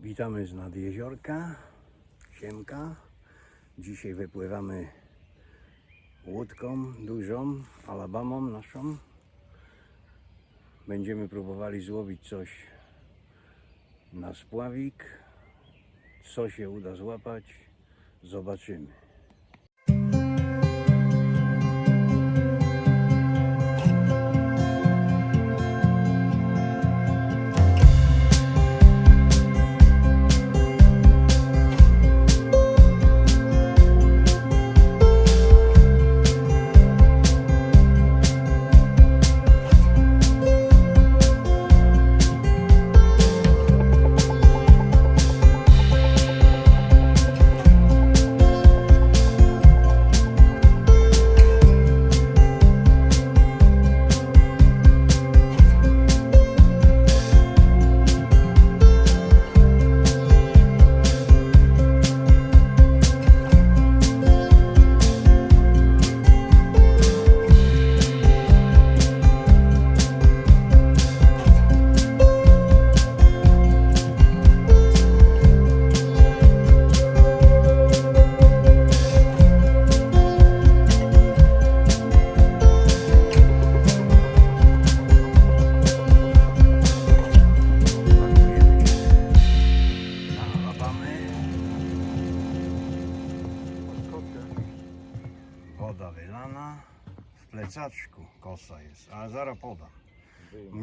Witamy z nad jeziorka, Siemka. Dzisiaj wypływamy łódką dużą, Alabamą naszą. Będziemy próbowali złowić coś na spławik. Co się uda złapać, zobaczymy.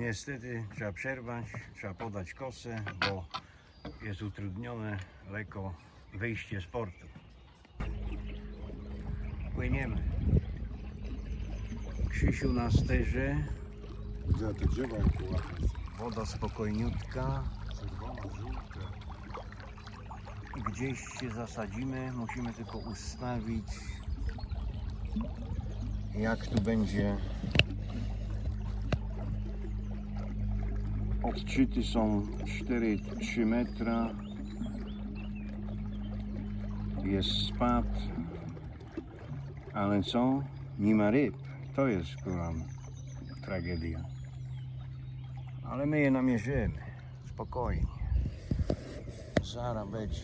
Niestety trzeba przerwać, trzeba podać kosę, bo jest utrudnione lekko wyjście z portu. Płyniemy. Krzysiu na sterze, Gdzie te drzewa woda spokojniutka. Czerwona, żółta. Gdzieś się zasadzimy, musimy tylko ustawić jak tu będzie odczyty są 4-3 metra. Jest spad ale co? Nie ma ryb. To jest kuram tragedia. Ale my je namierzymy. Spokojnie. Zara będzie.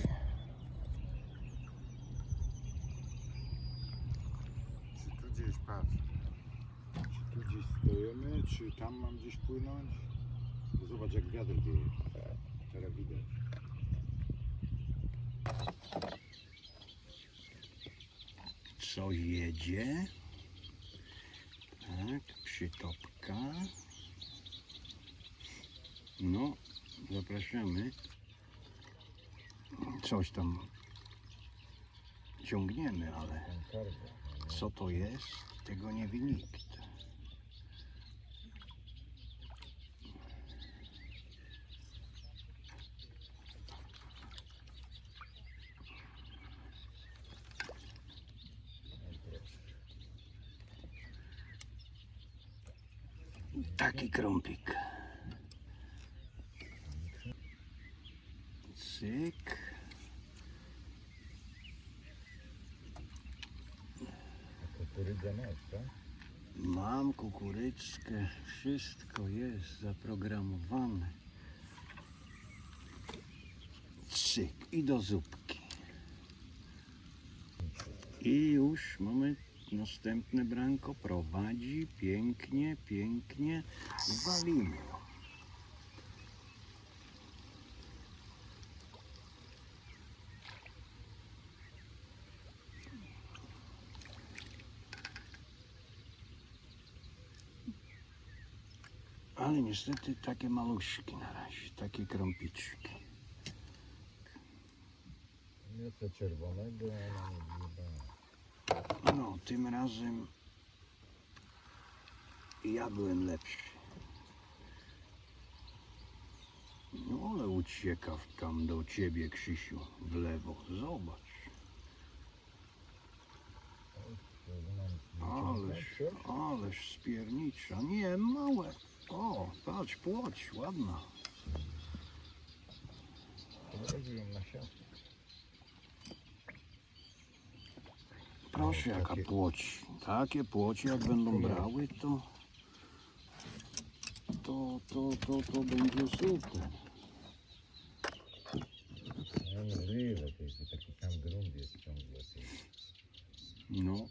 Czy tu gdzieś patrz? Czy tu gdzieś stoimy, czy tam mam gdzieś płynąć? Zobacz jak wiatr wieje. Teraz widać. co jedzie. Tak, przytopka. No, zapraszamy. Coś tam ciągniemy, ale co to jest, tego nie wie nikt. Taki krąpik. Cyk. Kukurydza? Mam kukurydzkę, wszystko jest zaprogramowane. Cyk i do zupki. I już mamy następne branko, prowadzi pięknie, pięknie, walimy. Ale niestety takie maluśki na razie, takie krąpiczki. Nie chcę czerwonego, ale nie No, tym razem ja byłem lepszy. No, ale ucieka tam do ciebie, Krzysiu, w lewo. Zobacz. Ależ, ależ spiernicza. Nie, małe. O, patrz, płoć, ładna. Na siatkę. proszę, jaka płoć. Takie płoci jak będą brały, to to, to, to, to będzie super. No możliwe, to. No.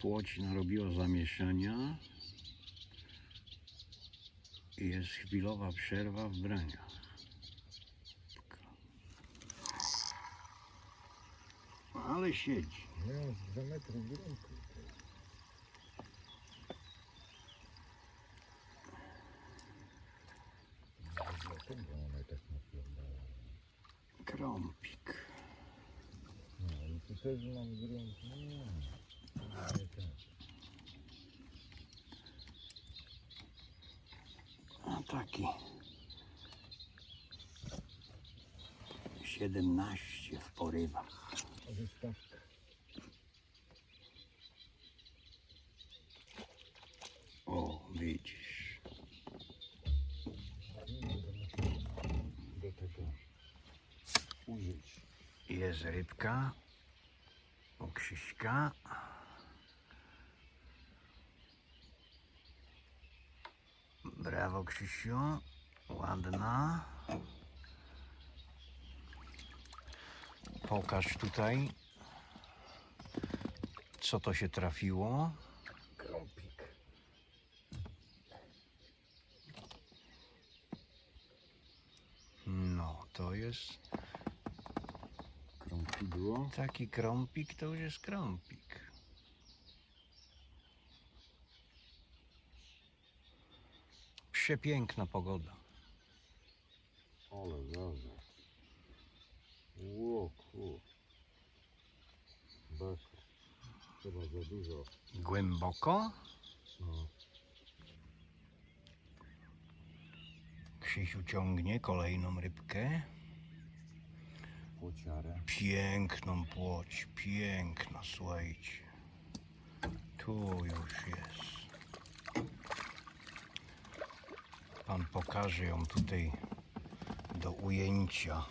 Płoć narobiła zamieszania i jest chwilowa przerwa w braniach. Ale siedzi. No, z 2 metry w kierunku. Dlatego ona tak. Krąpik. No i tu też mam grunt. No. Nie tak. A taki. 17 w porywach. O, widzisz. Do tego użyć. Jest rybka. U Krzyśka. Brawo Krzysiu. Ładna. Pokaż tutaj, co to się trafiło. Krąpik. No, to jest Krąpidło. taki krąpik, to już jest krąpik. Przepiękna pogoda. Ale zaza. Chyba za dużo. Głęboko. No. Krzysiu ciągnie kolejną rybkę. Płociarę. Piękną płoć, piękna, słuchajcie. Tu już jest. Pan pokaże ją tutaj do ujęcia.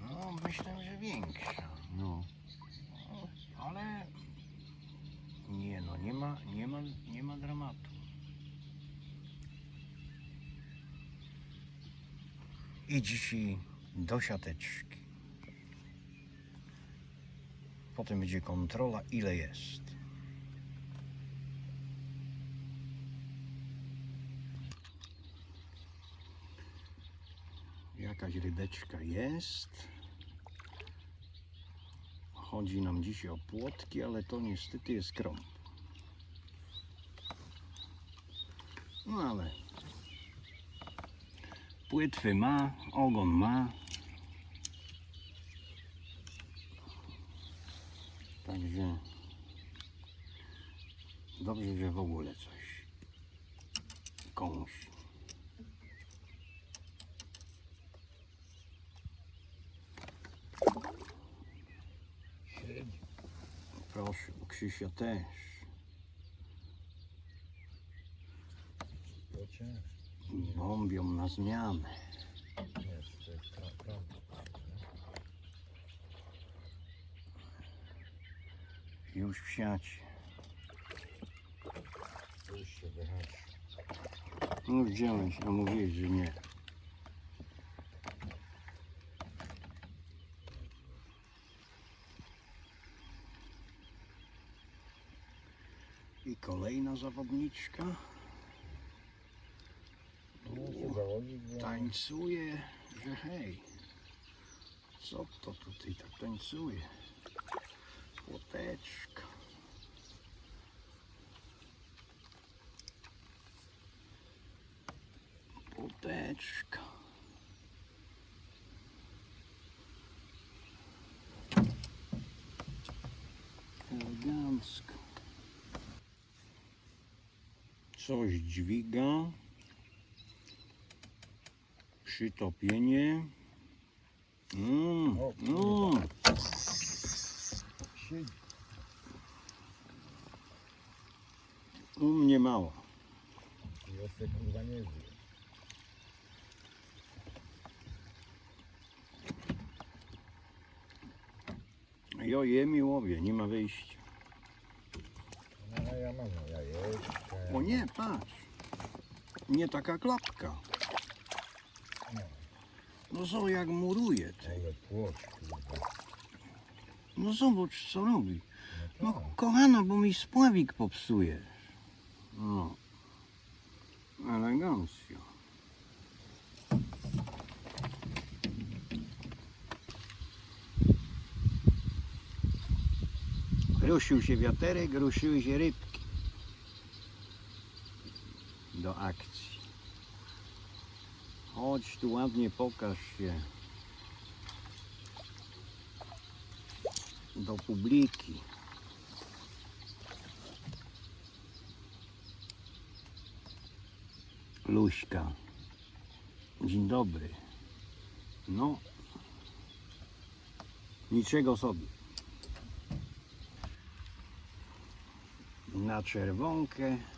No, myślę, że większa. No. Ale nie no, nie ma, nie ma, nie ma dramatu. I dzisiaj do siateczki. Potem będzie kontrola, ile jest. Jakaś rybeczka jest. Chodzi nam dzisiaj o płotki, ale to niestety jest krąg. No ale płetwy ma, ogon ma. Także dobrze, że w ogóle coś komuś. Średni. Proszę, u Krzysia też. Bombią na zmianę. Już w siacie. Już się wyhaczy. No widziałeś, a mówiłeś, że nie. Kolejna zawodniczka No, założyć, bo... tańcuje, że hej, co to tutaj tak tańcuje? Płoteczka. Płoteczka. Elegancko. Coś dźwiga. Przytopienie. Mm, mm. U mnie. Jo jem i łowię, nie ma wyjścia. No ale ja mam no, jajeczka. ja O nie, patrz. Nie taka klapka. No, co jak muruje ty. ale płoć kurwa. No zobacz co robi. No kochana, bo mi spławik popsuje. No. Elegancja. Ruszył się wiaterek, ruszyły się rybki. Do akcji. Chodź tu ładnie pokaż się. Do publiki. Luśka. Dzień dobry. No. Niczego sobie. Na czerwonkę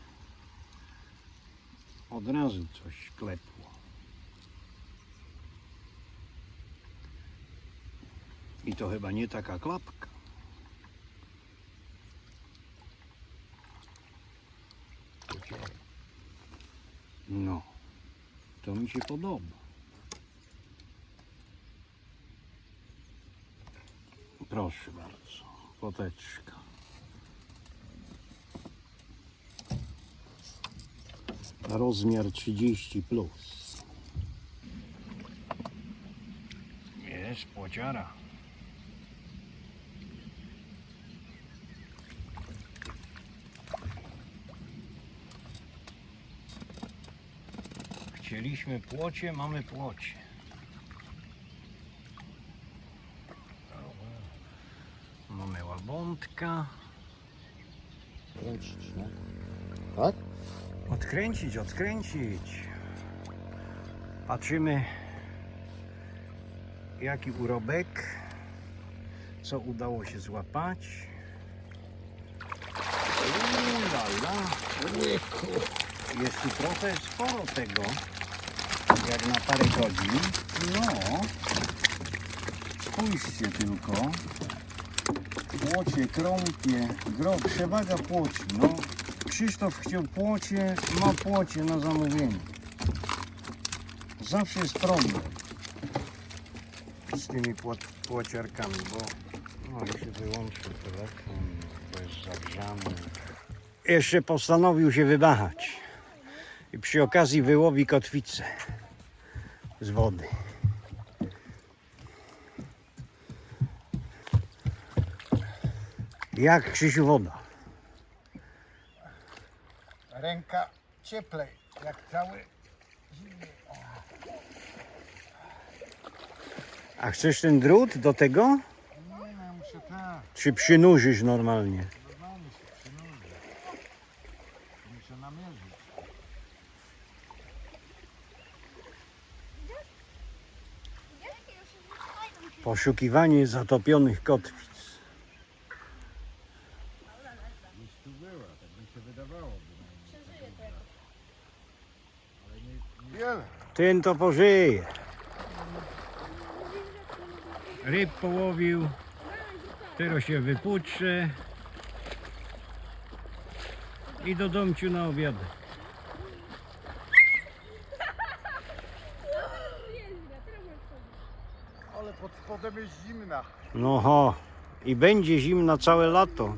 od razu coś klepło. I to chyba nie taka klapka. No, to mi się podoba. Proszę bardzo, poteczka. Rozmiar 30 plus. Jest płociara. Chcieliśmy płocie, mamy płocie. Mamy. Kręcić, nie? Tak? Odkręcić, odkręcić. Patrzymy, jaki urobek, co udało się złapać. Ulala. Jest tu trochę sporo tego, jak na parę godzin. No, spójrzcie tylko. Płocie, krąpie, gro, przewaga płoci. No, Krzysztof chciał płocie, ma płocie na zamówienie. Zawsze jest problem z tymi pło- płociarkami, bo no i się wyłączył telefon, to jest zagrzany. Jeszcze postanowił się wybachać i przy okazji wyłowi kotwicę z wody. Jak Krzysiu woda? Ręka cieplej, jak cały A chcesz ten drut do tego? Nie, no, muszę tak, Czy przynurzysz normalnie? normalnie się przynurzę. Muszę namierzyć. Poszukiwanie zatopionych kotwic. Gdzieś tu była, tak mi się wydawało. Ale nie, Wiele. Ten to pożyje. Ryb połowił. Teraz się wyputrze. I do domciu na obiad. Ale pod spodem jest zimna. No ho. I będzie zimna całe lato.